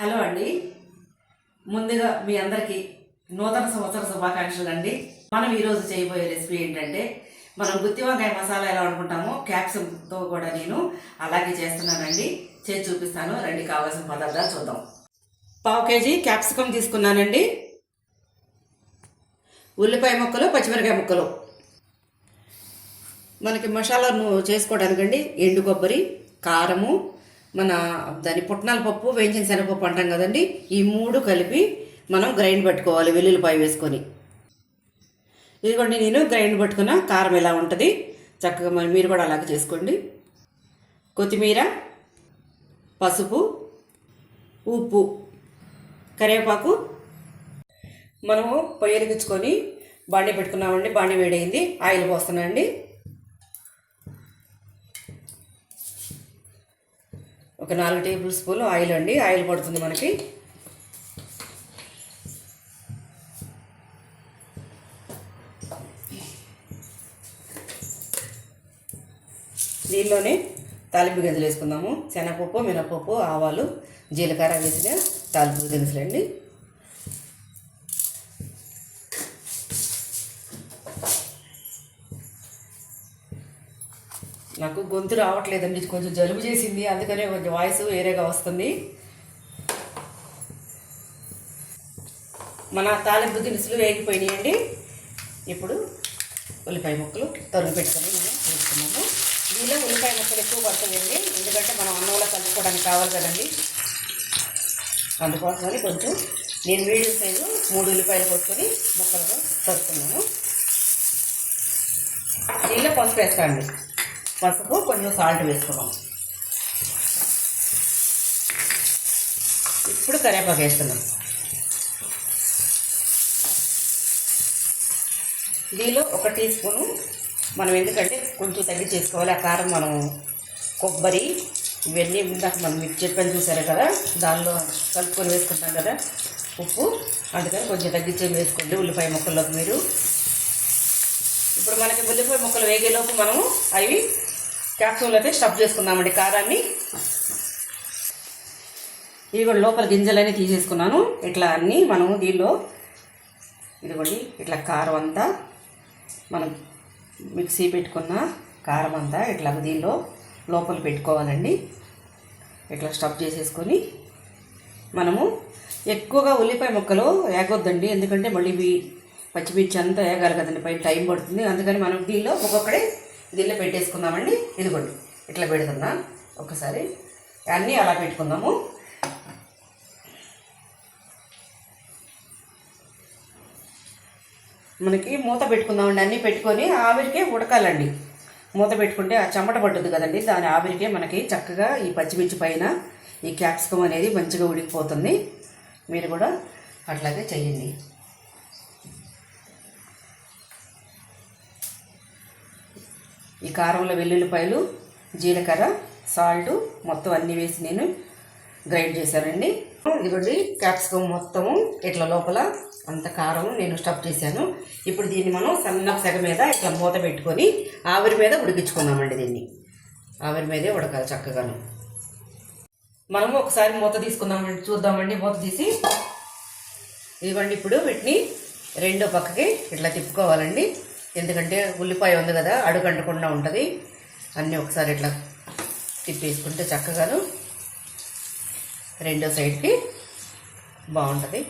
Hello అండి. ముందుగా మీ అందరికీ నూతన సంవత్సర శుభాకాంక్షలు అండి. మనం ఈరోజు చేయబోయే రెసిపీ ఏంటంటే మనం గుత్తి వంకాయ మసాలా ఎలా వండుకుంటామో క్యాప్సికంతో కూడా నేను అలాగే చేస్తున్నానండి. చేసి చూపిస్తాను. రండి కావాల్సిన పదార్థాలు చూద్దాం. పావు కేజీ క్యాప్సికం తీసుకున్నానండి. ఉల్లిపాయ ముక్కలు పచ్చిమిరకాయ ముక్కలు. మనకి మసాలాను చేసుకోవడానికండి ఎండు కొబ్బరి కారము మన దాని పుట్నాల పప్పు వేయించిన శనగపప్పు అంటాం కదండి. ఈ మూడు కలిపి మనం గ్రైండ్ పట్టుకోవాలి వెల్లుల్లిపాయ వేసుకొని. ఇదిగోండి నేను గ్రైండ్ పట్టుకున్న కారం ఎలా ఉంటుంది? చక్కగా మరి మీరు కూడా అలాగే చేసుకోండి. కొత్తిమీర పసుపు ఉప్పు కరివేపాకు. మనము పొయ్యి వెలిగించుకొని బాండి పెట్టుకున్నామండి బాండి వేడైంది. ఆయిల్ పోస్తున్నానండి. ఒక నాలుగు టేబుల్ స్పూన్ ఆయిల్ అండి. ఆయిల్ పడుతుంది మనకి. దీనిలోనే తాలింపు గింజలు వేసుకుందాము. శనగపప్పు మినపప్పు ఆవాలు జీలకర్ర వేసిన తాలింపు గింజలండి నాకు గొంతు రావట్లేదండి కొంచెం జలుబు చేసింది అందుకనే కొంచెం వాయిస్ వేరేగా వస్తుంది. మన తాలింపు దినుసులు వేగిపోయినాయండి. ఇప్పుడు ఉల్లిపాయ ముక్కలు తరుగు పెట్టుకొని మనం వేసుకున్నాము దీనిలో ఉల్లిపాయ ముక్కలు ఎక్కువ పడుతుందండి ఎందుకంటే మనం అన్నంలో కలుపుకోవడానికి కావాలి కదండి. అందుకోసమని కొంచెం నేను మీడియం సైజు మూడు ఉల్లిపాయలు కొట్టుకొని ముక్కలుగా తరుపుతున్నాను దీనిలో పసుపు వేస్తాండి పసుపు కొంచెం సాల్ట్ వేసుకున్నాం. ఇప్పుడు కరివేపాకు వేస్తున్నాం. దీనిలో ఒక టీ స్పూను మనం ఎందుకంటే కొంచెం తగ్గించేసుకోవాలి ఆ కారం మనం కొబ్బరి ఇవన్నీ ఇందాక మనం మీకు చెప్పాను చూసారు కదా? దానిలో కలుపుకొని వేసుకుంటాం కదా? ఉప్పు అందుకని కొంచెం తగ్గించే వేసుకోండి ఉల్లిపాయ ముక్కల్లోకి మీరు. ఇప్పుడు మనకి ఉల్లిపాయ ముక్కలు వేగేలోపు మనము అవి క్యాప్సూల్ అయితే స్టఫ్ చేసుకుందామండి కారాన్ని. ఇవి కూడా లోపల గింజలన్నీ తీసేసుకున్నాను. ఇట్లా అన్నీ మనము దీనిలో ఇదిగోండి ఇట్లా కారం అంతా మనం మిక్సీ పెట్టుకున్న కారం అంతా ఇట్లా దీనిలో లోపల పెట్టుకోవాలండి. ఇట్లా స్టఫ్ చేసేసుకొని మనము ఎక్కువగా ఉల్లిపాయ ముక్కలు వేగొద్దండి ఎందుకంటే మళ్ళీ పచ్చిమిర్చి అంతా వేగాలి కదండి పైన టైం పడుతుంది. అందుకని మనం దీనిలో ఒక్కొక్కడే దీనిలో పెట్టేసుకుందామండి. ఇదిగోండి ఇట్లా పెడుతున్నా. ఒకసారి అన్నీ అలా పెట్టుకుందాము. మనకి మూత పెట్టుకుందామండి. అన్నీ పెట్టుకొని ఆవిరికే ఉడకాలండి. మూత పెట్టుకుంటే ఆ చెమట పడుతుంది కదండి. దాని ఆవిరికే మనకి చక్కగా ఈ పచ్చిమిర్చి పైన ఈ క్యాప్సికమ్ అనేది మంచిగా ఉడికిపోతుంది. మీరు కూడా అట్లాగే చేయండి ఈ కారంలో వెల్లుల్లిపాయలు జీలకర్ర సాల్ట్ మొత్తం అన్నీ వేసి నేను గ్రైండ్ చేశానండి. ఇదిగోండి క్యాప్సికమ్ మొత్తము ఇట్లా లోపల అంత కారం నేను స్టఫ్ చేశాను. ఇప్పుడు దీన్ని మనం సన్న సెగ మీద ఇట్లా మూత పెట్టుకొని ఆవిరి మీద ఉడికించుకున్నామండి దీన్ని. ఆవిరి మీదే ఉడకాలి చక్కగాను. మనము ఒకసారి మూత తీసుకుందామండి చూద్దామండి మూత తీసి. ఇదిగోండి ఇప్పుడు వీటిని రెండో పక్కకి ఇట్లా తిప్పుకోవాలండి. ఎందుకంటే ఉల్లిపాయ ఉంది కదా అడుగంటకుండా ఉంటుంది. అన్నీ ఒకసారి ఇట్లా తిప్పేసుకుంటే చక్కగాను రెండో సైడ్కి బాగుంటుంది.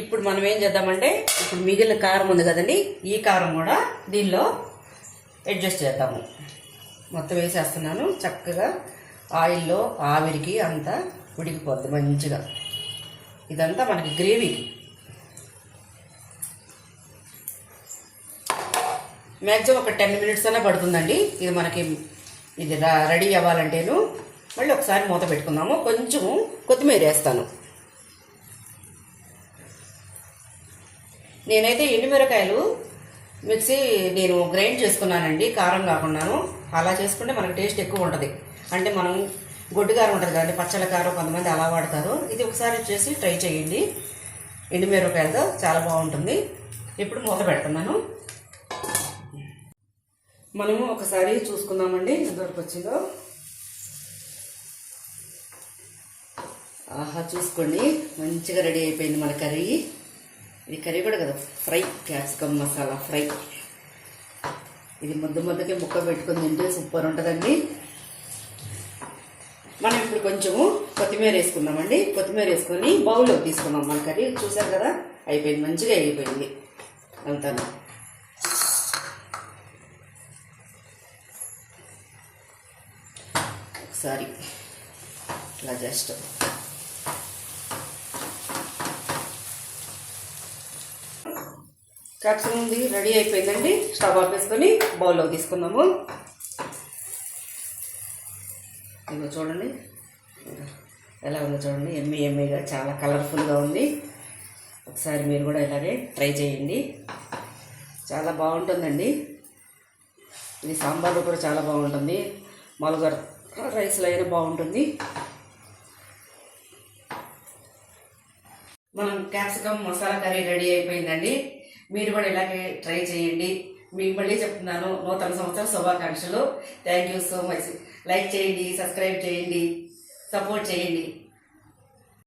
ఇప్పుడు మనం ఏం చేద్దామంటే ఇప్పుడు మిగిలిన కారం ఉంది కదండి ఈ కారం కూడా దీనిలో అడ్జస్ట్ చేద్దాము. మొత్తం వేసేస్తున్నాను చక్కగా ఆయిల్లో ఆవిరికి అంతా ఉడికిపోద్ది మంచిగా. ఇదంతా మనకి గ్రేవీకి మ్యాక్సిమం ఒక టెన్ మినిట్స్ అనే పడుతుందండి. ఇది మనకి ఇది రెడీ అవ్వాలంటేను మళ్ళీ ఒకసారి మూత పెట్టుకుందాము. కొంచెం కొత్తిమీర వేస్తాను. నేనైతే ఎండుమిరకాయలు మిక్సీ నేను గ్రైండ్ చేసుకున్నానండి. కారం కాకుండాను. అలా చేసుకుంటే మనకి టేస్ట్ ఎక్కువ ఉంటుంది. అంటే మనం గొడ్డు కారం ఉంటుంది కదండి పచ్చళ్ళ కారం కొంతమంది అలా వాడతారు. ఇది ఒకసారి చేసి ట్రై చేయండి. ఎండుమిరపకాయలతో చాలా బాగుంటుంది. ఇప్పుడు మూత పెడుతున్నాను. మనము ఒకసారి చూసుకుందామండి ఎంతవరకు వచ్చిందో. ఆహా చూసుకోండి. మంచిగా రెడీ అయిపోయింది మన కర్రీ. ఇది కర్రీ కూడా కదా ఫ్రై క్యాప్సికమ్ మసాలా ఫ్రై. ఇది ముద్ద ముద్దకి ముక్క పెట్టుకుని తింటే సూపర్ ఉంటుందండి. మనం ఇప్పుడు కొంచెము కొత్తిమీర వేసుకుందామండి. కొత్తిమీర వేసుకొని బౌల్లోకి తీసుకున్నాం మన కర్రీ. చూసారు కదా? అయిపోయింది మంచిగా అయిపోయింది. అంతా ఒకసారి ఇలా జస్ట్ క్యాప్సికం ఉంది రెడీ అయిపోయిందండి. స్టవ్ ఆపేసుకొని బౌల్లో తీసుకుందాము. ఇదిగో చూడండి. ఎలా ఉందో చూడండి. ఎమ్మి ఎమ్మిగా చాలా కలర్ఫుల్గా ఉంది. ఒకసారి మీరు కూడా ఇలాగే ట్రై చేయండి. చాలా బాగుంటుందండి. ఇది సాంబార్లో కూడా చాలా బాగుంటుంది. మామూలుగా రైస్లో అయినా బాగుంటుంది. మనం క్యాప్సికమ్ మసాలా కర్రీ రెడీ అయిపోయిందండి. మీరు కూడా ఇలాగే ట్రై చేయండి. మీకు మళ్ళీ చెప్తున్నాను నూతన సంవత్సరం శుభాకాంక్షలు. Thank you so much like చేయండి సబ్స్క్రైబ్ చేయండి సపోర్ట్ చేయండి.